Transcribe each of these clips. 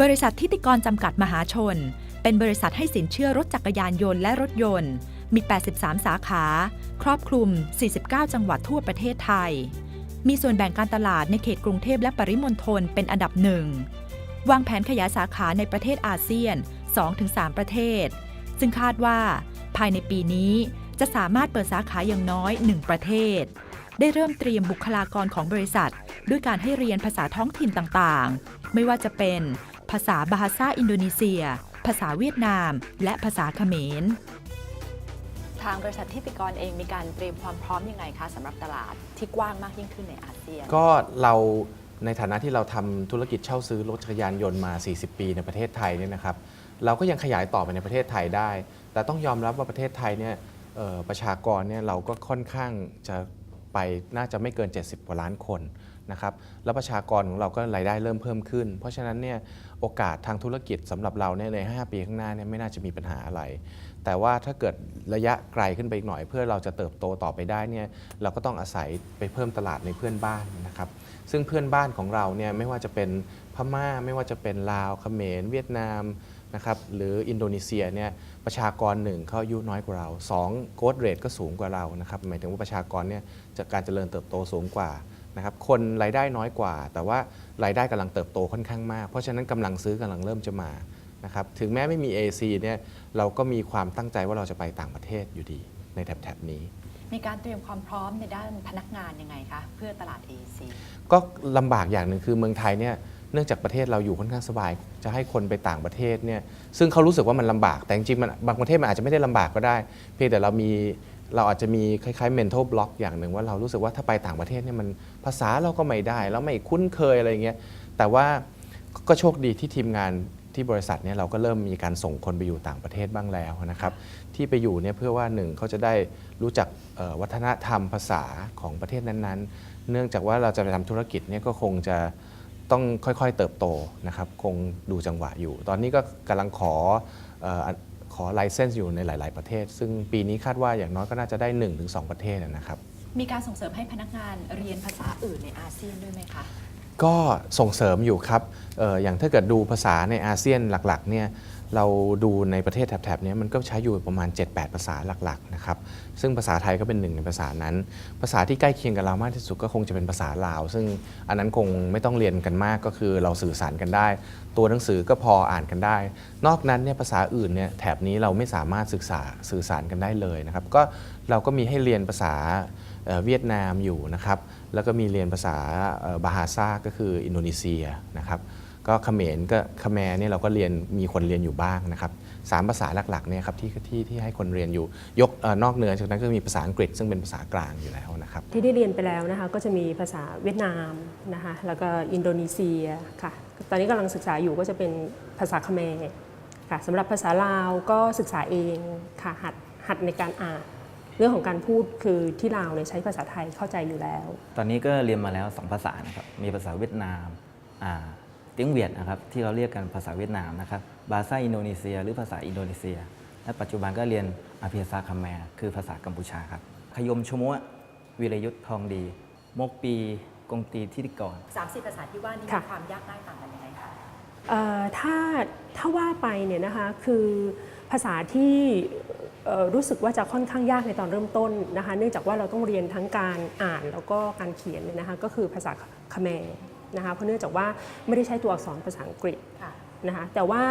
บริษัททิติกรจำกัดมหาชน เป็นบริษัทให้สินเชื่อรถจักรยานยนต์และรถยนต์ มี 83 สาขา ครอบคลุม 49 จังหวัดทั่วประเทศไทย มีส่วนแบ่งการตลาดในเขตกรุงเทพและปริมณฑลเป็นอันดับหนึ่ง วางแผนขยายสาขาในประเทศอาเซียน 2-3 ประเทศ ซึ่งคาดว่า ภายในปีนี้จะสามารถเปิดสาขาอย่างน้อย 1 ประเทศ ได้เริ่มเตรียมบุคลากรของบริษัท ด้วยการให้เรียนภาษาท้องถิ่นต่างๆ ไม่ว่าจะเป็น ภาษาบาฮาซาอินโดนีเซีย ภาษาเวียดนาม และภาษาเขมร ทางบริษัททิติกรเองมีการเตรียมความพร้อมยังไงคะสำหรับตลาดที่กว้างมากยิ่งขึ้นในอาเซียน ก็เราในฐานะที่เราทำธุรกิจเช่าซื้อรถจักรยานยนต์มา 40 ปีในประเทศไทยเนี่ยนะครับ เราก็ยังขยายต่อไปในประเทศไทยได้ แต่ต้องยอมรับว่าประเทศไทยเนี่ยเอ่อประชากรเนี่ยเราก็ค่อนข้างจะไปน่าจะไม่เกิน 70กว่าล้านคน นะครับแล้วประชากรของเราก็รายได้เริ่มเพิ่มขึ้น เพราะฉะนั้นเนี่ยโอกาสทางธุรกิจสำหรับเราเนี่ยใน 5 ปีข้างหน้าเนี่ยไม่น่าจะมีปัญหาอะไร แต่ว่าถ้าเกิดระยะไกลขึ้นไปอีกหน่อย เพื่อเราจะเติบโตต่อไปได้เนี่ยเราก็ต้องอาศัยไปเพิ่มตลาดในเพื่อนบ้านนะครับซึ่งเพื่อนบ้านของเราเนี่ยไม่ว่าจะเป็นพม่าไม่ว่าจะเป็นลาวเขมร เวียดนามนะครับหรืออินโดนีเซียเนี่ยประชากรหนึ่งเขาอายุน้อยกว่าเรา2โกดเรทก็สูงกว่าเรานะครับหมายถึงว่าประชากรเนี่ยจะการเจริญเติบโตสูงกว่า นะครับคนรายได้น้อยกว่า แต่ว่ารายได้กำลังเติบโตค่อนข้างมาก เพราะฉะนั้นกำลังซื้อกำลังเริ่มจะมานะครับถึงแม้ไม่มี AC เนี่ยเราก็มีความตั้งใจว่าเราจะไปต่างประเทศอยู่ดีในแถบๆนี้มีการเตรียมความพร้อมในด้านพนักงานยังไงคะเพื่อตลาด AEC ก็ลำบากอย่างหนึ่งคือเมืองไทยเนี่ยเนื่องจากประเทศเราอยู่ค่อนข้างสบาย จะให้คนไปต่างประเทศเนี่ยซึ่งเขารู้สึกว่ามันลำบากแต่จริงๆมันบางประเทศมันอาจจะไม่ได้ลำบากก็ได้ เพียงแต่เรามี เราอาจจะมีคล้ายๆ mental block อย่างหนึ่งว่าเรารู้สึกว่าถ้าไปต่างประเทศเนี่ยมันภาษาเราก็ไม่ได้ แล้วไม่คุ้นเคยอะไรเงี้ยแต่ว่าก็โชคดีที่ทีมงานที่บริษัทเนี่ยเราก็เริ่มมีการส่งคนไปอยู่ต่างประเทศบ้างแล้วนะครับที่ไปอยู่เนี่ยเพื่อว่าหนึ่งเขาจะได้รู้จักวัฒนธรรมภาษาของประเทศนั้นๆ เนื่องจากว่าเราจะไปทำธุรกิจเนี่ยก็คงจะต้องค่อยๆเติบโตนะครับคงดูจังหวะอยู่ ตอนนี้ก็กำลังขอ ขอไลเซนส์อยู่ในหลาย ๆ ประเทศ ซึ่งปีนี้คาดว่าอย่างน้อยก็น่าจะได้ 1-2 ประเทศนะครับ มีการส่งเสริมให้พนักงานเรียนภาษาอื่นในอาเซียนด้วยไหมคะ ก็ส่งเสริมอยู่ครับเอออย่างถ้าเกิดดูภาษาในอาเซียนหลัก ๆ เนี่ย เราดูในประเทศแถบๆนี้มันก็ใช้อยู่ประมาณ 7-8 ภาษาหลักๆนะครับซึ่งภาษาไทยก็เป็นหนึ่งในภาษานั้น ภาษาที่ใกล้เคียงกับเรามากที่สุดก็คงจะเป็นภาษาลาว ซึ่งอันนั้นคงไม่ต้องเรียนกันมากก็คือเราสื่อสารกันได้ ตัวหนังสือก็พออ่านกันได้ นอกนั้นเนี่ยภาษาอื่นเนี่ยแถบนี้เราไม่สามารถศึกษาสื่อสารกันได้เลยนะครับก็เราก็มีให้เรียนภาษาเวียดนามอยู่นะครับแล้วก็มีเรียนภาษาบาฮาซาก็คืออินโดนีเซียนะครับ ก็เขมรก็คแมร์เนี่ยเราก็เรียนมีคนเรียนอยู่บ้างนะครับสามภาษาหลักๆเนี่ยครับที่ที่ที่ให้คนเรียนอยู่ยกเออนอกเหนือจากนั้นก็มีภาษาอังกฤษ ซึ่งเป็นภาษากลางอยู่แล้วนะครับที่ได้เรียนไปแล้วนะคะก็จะมีภาษาเวียดนามนะคะแล้วก็อินโดนีเซียค่ะตอนนี้กำลังศึกษาอยู่ก็จะเป็นภาษาเขมรค่ะสำหรับภาษาลาวก็ศึกษาเองค่ะหัดหัดในการอ่านเรื่องของการพูดคือที่ลาวเนี่ยใช้ภาษาไทยเข้าใจอยู่แล้ว ตอนนี้ก็เรียนมาแล้ว 2 ภาษานะครับมีภาษาเวียดนามอ่า เตียงเวียดนะครับที่เราเรียกกันภาษาเวียดนามนะครับบาซ่าอินโดนีเซีย หรือภาษาอินโดนีเซีย และปัจจุบันก็เรียนอาเพียซาคัมแมร์คือภาษากัมพูชาครับขยมชมวะวิรยุทธ์ทองดี มกปีกงตีทิติกร30 ภาษาที่ว่านี้ค่ะมีความยากง่ายต่างกันยังไงคะเอ่อถ้าถ้าว่าไปเนี่ยนะคะคือภาษาที่เอ่อรู้สึกว่าจะค่อนข้างยากในตอนเริ่มต้นนะคะ เนื่องจากว่าเราต้องเรียนทั้งการอ่านแล้วก็การเขียนเนี่ยนะคะก็คือภาษาคแมร์ นะคะเพราะเนื่องจากว่าไม่ได้ใช้ตัวอักษรภาษาอังกฤษค่ะนะคะแต่ว่า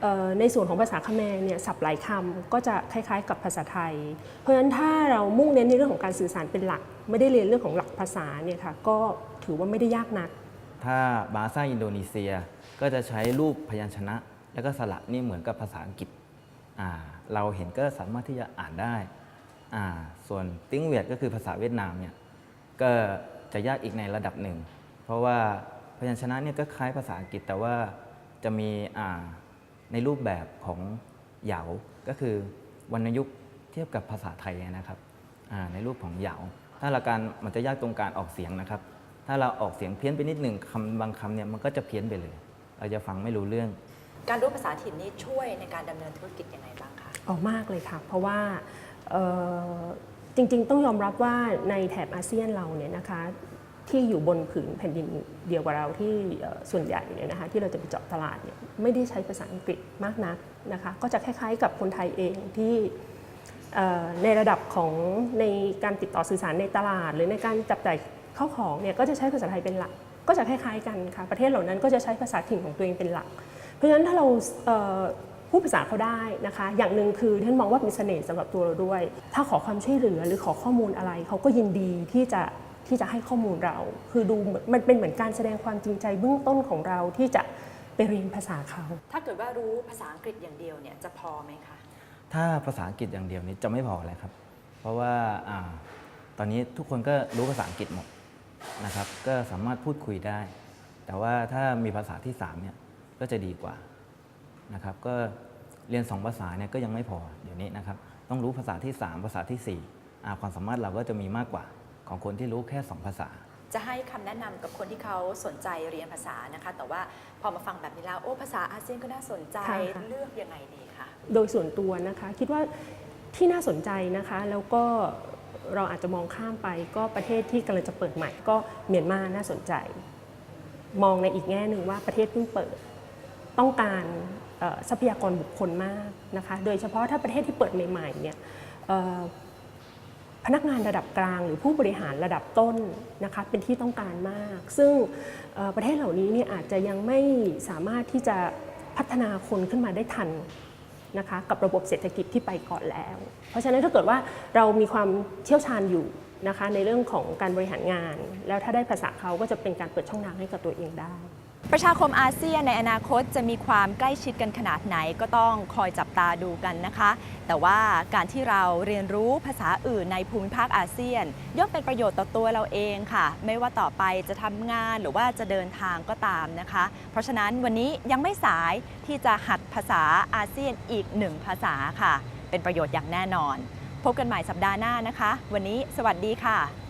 เอ่อในส่วนของภาษาคแมร์เนี่ยศัพท์หลายคำก็จะคล้ายๆ กับภาษาไทย เพราะฉะนั้นถ้าเรามุ่งเน้นในเรื่องของการสื่อสารเป็นหลัก ไม่ได้เรียนเรื่องของหลักภาษาเนี่ยค่ะก็ถือว่าไม่ได้ยากนัก ถ้าบาซ่าอินโดนีเซียก็จะใช้รูปพยัญชนะ แล้วก็สระนี่เหมือนกับภาษาอังกฤษอ่าเราเห็นก็สามารถที่จะอ่านได้อ่าส่วนติ้งเวียดก็คือภาษาเวียดนามเนี่ยก็จะยากอีกในระดับหนึ่ง เพราะว่าพยัญชนะเนี่ยก็คล้ายภาษาอังกฤษแต่ว่าจะมีอ่าในรูปแบบของเหยา ก็คือวรรณยุกต์เทียบกับภาษาไทยนะครับอ่าในรูปของเหยา ถ้าละการมันจะยากตรงการออกเสียงนะครับ ถ้าเราออกเสียงเพี้ยนไปนิดหนึ่งคำบางคำเนี่ยมันก็จะเพี้ยนไปเลย เราจะฟังไม่รู้เรื่อง การรู้ภาษาถิ่นนี้ช่วยในการดำเนินธุรกิจยังไงบ้างคะออกมากเลยค่ะ เพราะว่าเอ่อจริงๆ ต้องยอมรับว่าในแถบอาเซียนเราเนี่ยนะคะ ที่อยู่บนผืนแผ่นดินเดียวกับเราที่ส่วนใหญ่เนี่ยนะคะที่เราจะไปเจาะตลาดเนี่ยไม่ได้ใช้ภาษาอังกฤษมากนักนะคะก็จะคล้ายๆกับคนไทยเองที่ในระดับของในการติดต่อสื่อสารในตลาด หรือในการจับจ่ายเข้าของเนี่ยก็จะใช้ภาษาไทยเป็นหลัก ก็จะคล้ายๆกันค่ะประเทศเหล่านั้นก็จะใช้ภาษาถิ่นของตัวเองเป็นหลัก เพราะฉะนั้นถ้าเราพูดภาษาเขาได้นะคะ อย่างหนึ่งคือท่านมองว่าเป็นเสน่ห์สำหรับตัวเราด้วย ถ้าขอความช่วยเหลือหรือขอข้อมูลอะไรเขาก็ยินดีที่จะ ที่จะให้ข้อมูลเรา คือดูเหมือนมันเป็นเหมือนการแสดงความจริงใจเบื้องต้นของเราที่จะไปเรียนภาษาเขา ถ้าเกิดว่ารู้ภาษาอังกฤษอย่างเดียวเนี่ยจะพอไหมคะ ถ้าภาษาอังกฤษอย่างเดียวนี้จะไม่พอเลยครับ เพราะว่าอาตอนนี้ทุกคนก็รู้ภาษาอังกฤษหมดนะครับ ก็สามารถพูดคุยได้ แต่ว่าถ้ามีภาษาที่3เนี่ยก็จะดีกว่านะครับ ก็เรียน 2 ภาษาเนี่ยก็ยังไม่พอเดี๋ยวนี้นะครับ ต้องรู้ภาษาที่ 3 ภาษาที่4อ่าความสามารถเราก็จะมีมากกว่า ของคนที่รู้แค่ 2 ภาษา จะให้คำแนะนำกับคนที่เขาสนใจเรียนภาษานะคะ แต่ว่าพอมาฟังแบบนี้แล้วโอ้ภาษาอาเซียนก็น่าสนใจค่ะ เลือกยังไงดีคะ โดยส่วนตัวนะคะคิดว่าที่น่าสนใจนะคะ แล้วก็เราอาจจะมองข้ามไปก็ประเทศที่กำลังจะเปิดใหม่ก็เมียนมาน่าสนใจ มองในอีกแง่หนึ่งว่าประเทศเพิ่งเปิด ต้องการเอ่อทรัพยากรบุคคลมากนะคะ โดยเฉพาะถ้าประเทศที่เปิดใหม่ๆเนี่ยเอ่อ พนักงานระดับกลางหรือผู้บริหารระดับต้นนะคะเป็นที่ต้องการมาก ซึ่งประเทศเหล่านี้เนี่ยอาจจะยังไม่สามารถที่จะพัฒนาคนขึ้นมาได้ทันนะคะกับระบบเศรษฐกิจที่ไปก่อนแล้ว เพราะฉะนั้นถ้าเกิดว่าเรามีความเชี่ยวชาญอยู่นะคะในเรื่องของการบริหารงาน แล้วถ้าได้ภาษาเขาก็จะเป็นการเปิดช่องทางให้กับตัวเองได้ ประชาคมอาเซียนในอนาคตจะมีความใกล้ชิดกันขนาดไหนก็ต้องคอยจับตาดูกันนะคะ แต่ว่าการที่เราเรียนรู้ภาษาอื่นในภูมิภาคอาเซียน ย่อมเป็นประโยชน์ต่อตัวเราเองค่ะ ไม่ว่าต่อไปจะทำงานหรือว่าจะเดินทางก็ตามนะคะ เพราะฉะนั้นวันนี้ยังไม่สายที่จะหัดภาษาอาเซียนอีกหนึ่งภาษาค่ะ เป็นประโยชน์อย่างแน่นอน พบกันใหม่สัปดาห์หน้านะคะ วันนี้สวัสดีค่ะ